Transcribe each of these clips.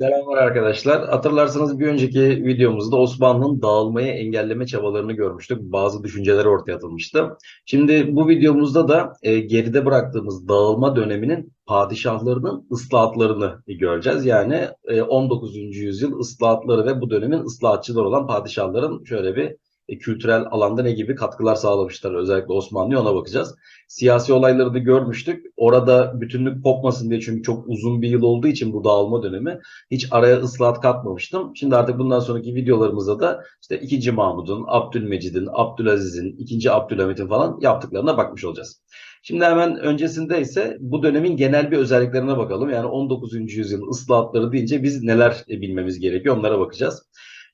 Selamlar arkadaşlar. Hatırlarsanız bir önceki videomuzda Osmanlı'nın dağılmayı engelleme çabalarını görmüştük. Bazı düşünceler ortaya atılmıştı. Şimdi bu videomuzda da e, geride bıraktığımız dağılma döneminin padişahlarının ıslahatlarını göreceğiz. Yani e, 19. yüzyıl ıslahatları ve bu dönemin ıslahatçıları olan padişahların şöyle bir e, kültürel alanda ne gibi katkılar sağlamışlar özellikle Osmanlı'ya ona bakacağız. Siyasi olayları da görmüştük. Orada bütünlük kopmasın diye çünkü çok uzun bir yıl olduğu için bu dağılma dönemi hiç araya ıslahat katmamıştım. Şimdi artık bundan sonraki videolarımızda da işte 2. Mahmud'un, Abdülmecid'in, Abdülaziz'in, 2. Abdülhamit'in falan yaptıklarına bakmış olacağız. Şimdi hemen öncesinde ise bu dönemin genel bir özelliklerine bakalım. Yani 19. yüzyıl ıslahatları deyince biz neler bilmemiz gerekiyor onlara bakacağız.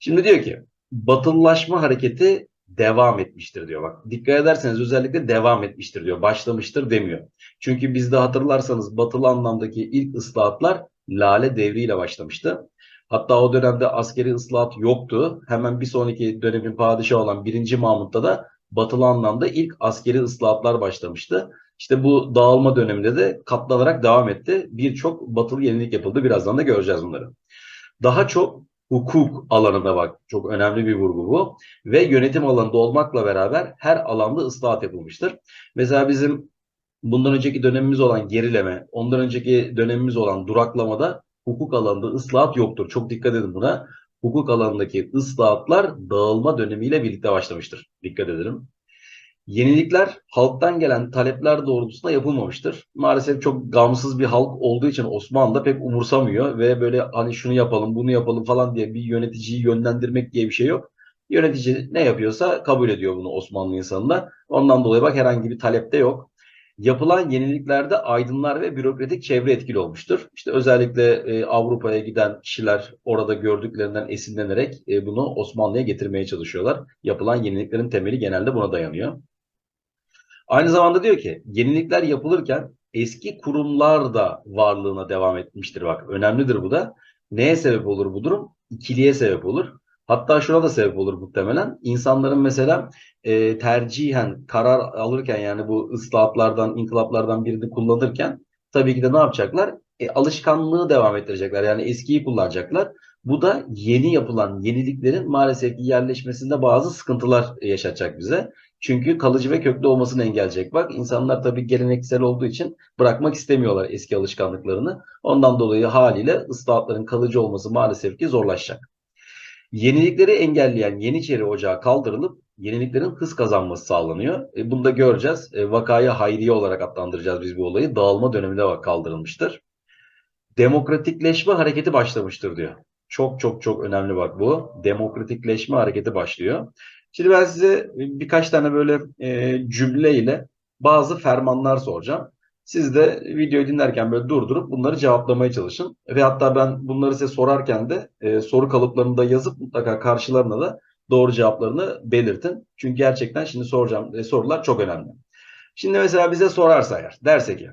Şimdi diyor ki batılılaşma hareketi devam etmiştir diyor. Bak dikkat ederseniz özellikle devam etmiştir diyor. Başlamıştır demiyor. Çünkü bizde hatırlarsanız batılı anlamdaki ilk ıslahatlar Lale devriyle başlamıştı. Hatta o dönemde askeri ıslahat yoktu. Hemen bir sonraki dönemin padişahı olan 1. Mahmut'ta da batılı anlamda ilk askeri ıslahatlar başlamıştı. İşte bu dağılma döneminde de katlanarak devam etti. Birçok batılı yenilik yapıldı. Birazdan da göreceğiz bunları. Daha çok hukuk alanında bak çok önemli bir vurgu bu ve yönetim alanında olmakla beraber her alanda ıslahat yapılmıştır. Mesela bizim bundan önceki dönemimiz olan gerileme, ondan önceki dönemimiz olan duraklamada hukuk alanında ıslahat yoktur. Çok dikkat edin buna. Hukuk alanındaki ıslahatlar dağılma dönemiyle birlikte başlamıştır. Dikkat edelim. Yenilikler halktan gelen talepler doğrultusunda yapılmamıştır. Maalesef çok gamsız bir halk olduğu için Osmanlı da pek umursamıyor ve böyle hani şunu yapalım bunu yapalım falan diye bir yöneticiyi yönlendirmek diye bir şey yok. Yönetici ne yapıyorsa kabul ediyor bunu Osmanlı insanında. Ondan dolayı bak herhangi bir talepte yok. Yapılan yeniliklerde aydınlar ve bürokratik çevre etkili olmuştur. İşte özellikle e, Avrupa'ya giden kişiler orada gördüklerinden esinlenerek e, bunu Osmanlı'ya getirmeye çalışıyorlar. Yapılan yeniliklerin temeli genelde buna dayanıyor. Aynı zamanda diyor ki yenilikler yapılırken eski kurumlar da varlığına devam etmiştir. Bak önemlidir bu da. Neye sebep olur bu durum? İkiliğe sebep olur. Hatta şuna da sebep olur muhtemelen. İnsanların mesela e, tercihen karar alırken yani bu ıslahatlardan, inkılaplardan birini kullanırken tabii ki de ne yapacaklar? E, alışkanlığı devam ettirecekler. Yani eskiyi kullanacaklar. Bu da yeni yapılan yeniliklerin maalesef yerleşmesinde bazı sıkıntılar yaşatacak bize. Çünkü kalıcı ve köklü olmasını engelleyecek. Bak insanlar tabii geleneksel olduğu için bırakmak istemiyorlar eski alışkanlıklarını. Ondan dolayı haliyle ıslahatların kalıcı olması maalesef ki zorlaşacak. Yenilikleri engelleyen Yeniçeri Ocağı kaldırılıp yeniliklerin hız kazanması sağlanıyor. E, bunu da göreceğiz. E, vakaya hayriye olarak adlandıracağız biz bu olayı. Dağılma döneminde kaldırılmıştır. Demokratikleşme hareketi başlamıştır diyor. Çok çok çok önemli bak bu. Demokratikleşme hareketi başlıyor. Şimdi ben size birkaç tane böyle e, cümleyle bazı fermanlar soracağım. Siz de videoyu dinlerken böyle durdurup bunları cevaplamaya çalışın. Ve hatta ben bunları size sorarken de e, soru kalıplarını da yazıp mutlaka karşılarına da doğru cevaplarını belirtin. Çünkü gerçekten şimdi soracağım e, sorular çok önemli. Şimdi mesela bize sorarsa eğer derse ki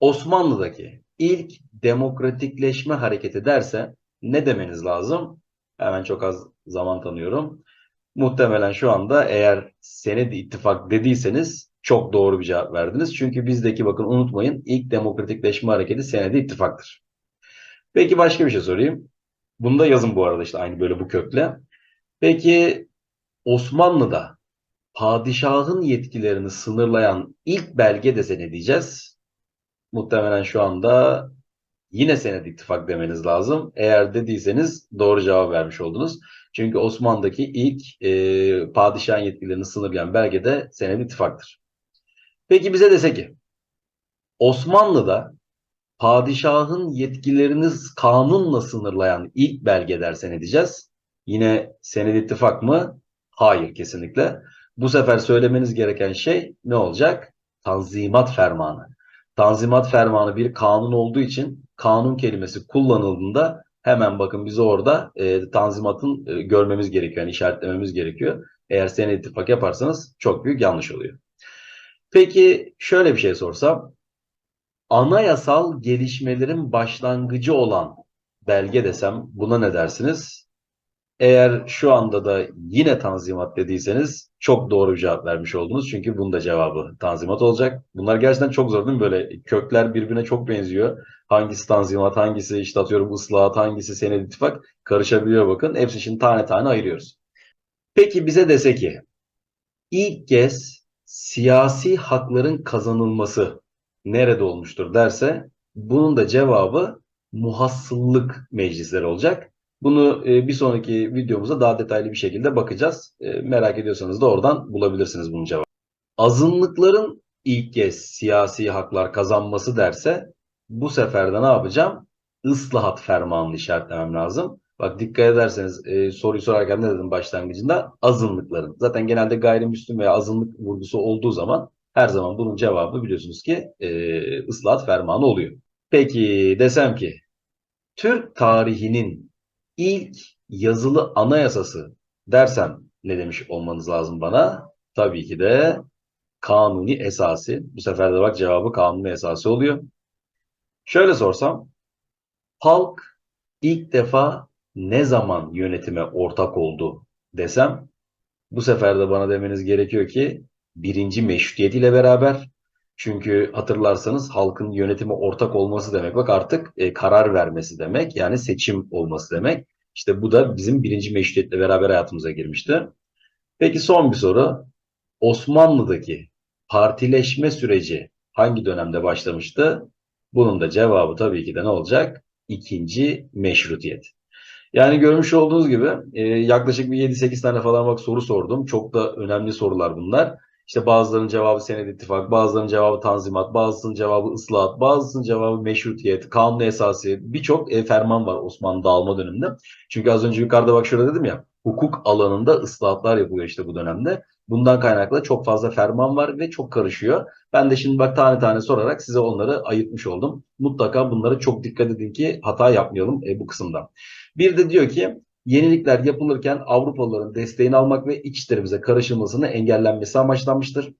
Osmanlı'daki ilk demokratikleşme hareketi derse ne demeniz lazım? Hemen çok az zaman tanıyorum. Muhtemelen şu anda eğer senedi ittifak dediyseniz çok doğru bir cevap verdiniz. Çünkü bizdeki bakın unutmayın ilk demokratikleşme hareketi senedi ittifaktır. Peki başka bir şey sorayım. Bunu da yazın bu arada işte aynı böyle bu kökle. Peki Osmanlı'da padişahın yetkilerini sınırlayan ilk belge dese ne diyeceğiz? Muhtemelen şu anda yine senedi ittifak demeniz lazım. Eğer dediyseniz doğru cevap vermiş oldunuz. Çünkü Osmanlı'daki ilk e, padişahın yetkilerini sınırlayan belge de senedi ittifaktır. Peki bize dese ki Osmanlı'da padişahın yetkilerini kanunla sınırlayan ilk belge derse ne diyeceğiz? Yine senedi ittifak mı? Hayır kesinlikle. Bu sefer söylemeniz gereken şey ne olacak? Tanzimat fermanı. Tanzimat fermanı bir kanun olduğu için kanun kelimesi kullanıldığında hemen bakın bize orada e, tanzimatın e, görmemiz gerekiyor. Yani işaretlememiz gerekiyor. Eğer senedi ittifak yaparsanız çok büyük yanlış oluyor. Peki şöyle bir şey sorsam. Anayasal gelişmelerin başlangıcı olan belge desem buna ne dersiniz? Eğer şu anda da yine tanzimat dediyseniz çok doğru bir cevap vermiş oldunuz. Çünkü bunda cevabı tanzimat olacak. Bunlar gerçekten çok zor değil mi? Böyle kökler birbirine çok benziyor. Hangisi tanzimat, hangisi işte atıyorum ıslahat, hangisi senedi ittifak karışabiliyor bakın. Hepsi şimdi tane tane ayırıyoruz. Peki bize dese ki ilk kez siyasi hakların kazanılması nerede olmuştur derse bunun da cevabı muhassıllık meclisleri olacak. Bunu e, bir sonraki videomuzda daha detaylı bir şekilde bakacağız. E, merak ediyorsanız da oradan bulabilirsiniz bunun cevabını. Azınlıkların ilk kez siyasi haklar kazanması derse bu sefer de ne yapacağım? Islahat fermanını işaretlemem lazım. Bak dikkat ederseniz e, soruyu sorarken ne dedim başlangıcında? Azınlıkların. Zaten genelde gayrimüslim veya azınlık vurgusu olduğu zaman her zaman bunun cevabı biliyorsunuz ki e, ıslahat fermanı oluyor. Peki desem ki Türk tarihinin ilk yazılı anayasası dersem ne demiş olmanız lazım bana? Tabii ki de kanuni esası. Bu sefer de bak cevabı kanuni esası oluyor. Şöyle sorsam, halk ilk defa ne zaman yönetime ortak oldu desem, bu sefer de bana demeniz gerekiyor ki birinci meşrutiyet ile beraber. Çünkü hatırlarsanız halkın yönetime ortak olması demek bak artık e, karar vermesi demek yani seçim olması demek. İşte bu da bizim birinci meşrutiyetle beraber hayatımıza girmişti. Peki son bir soru. Osmanlı'daki partileşme süreci hangi dönemde başlamıştı? Bunun da cevabı tabii ki de ne olacak? İkinci meşrutiyet. Yani görmüş olduğunuz gibi e, yaklaşık bir 7-8 tane falan bak soru sordum. Çok da önemli sorular bunlar. İşte bazılarının cevabı senet ittifak, bazılarının cevabı tanzimat, bazısının cevabı ıslahat, bazısının cevabı meşrutiyet, kanun esası birçok e, ferman var Osmanlı dağılma döneminde. Çünkü az önce yukarıda bak şurada dedim ya hukuk alanında ıslahatlar yapılıyor işte bu dönemde. Bundan kaynaklı çok fazla ferman var ve çok karışıyor. Ben de şimdi bak tane tane sorarak size onları ayırtmış oldum. Mutlaka bunlara çok dikkat edin ki hata yapmayalım e, bu kısımda. Bir de diyor ki yenilikler yapılırken Avrupalıların desteğini almak ve iç işlerimize karışılmasını engellenmesi amaçlanmıştır.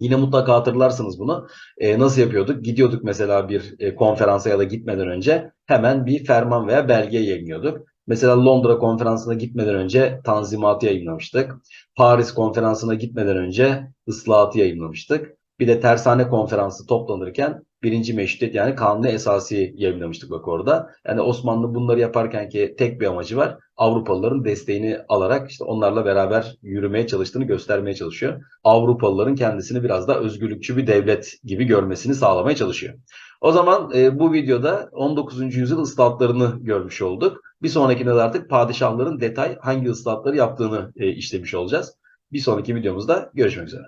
Yine mutlaka hatırlarsınız bunu. E, nasıl yapıyorduk? Gidiyorduk mesela bir e, konferansa ya da gitmeden önce hemen bir ferman veya belge yayınlıyorduk. Mesela Londra konferansına gitmeden önce Tanzimat'ı yayınlamıştık. Paris konferansına gitmeden önce ıslahatı yayınlamıştık. Bir de tersane konferansı toplanırken birinci meşrutiyet yani kanunu esası yayınlamıştık bak orada. Yani Osmanlı bunları yaparken ki tek bir amacı var. Avrupalıların desteğini alarak işte onlarla beraber yürümeye çalıştığını göstermeye çalışıyor. Avrupalıların kendisini biraz da özgürlükçü bir devlet gibi görmesini sağlamaya çalışıyor. O zaman e, bu videoda 19. yüzyıl ıslahatlarını görmüş olduk. Bir sonrakinde de artık padişahların detay hangi ıslahatları yaptığını e, işlemiş olacağız. Bir sonraki videomuzda görüşmek üzere.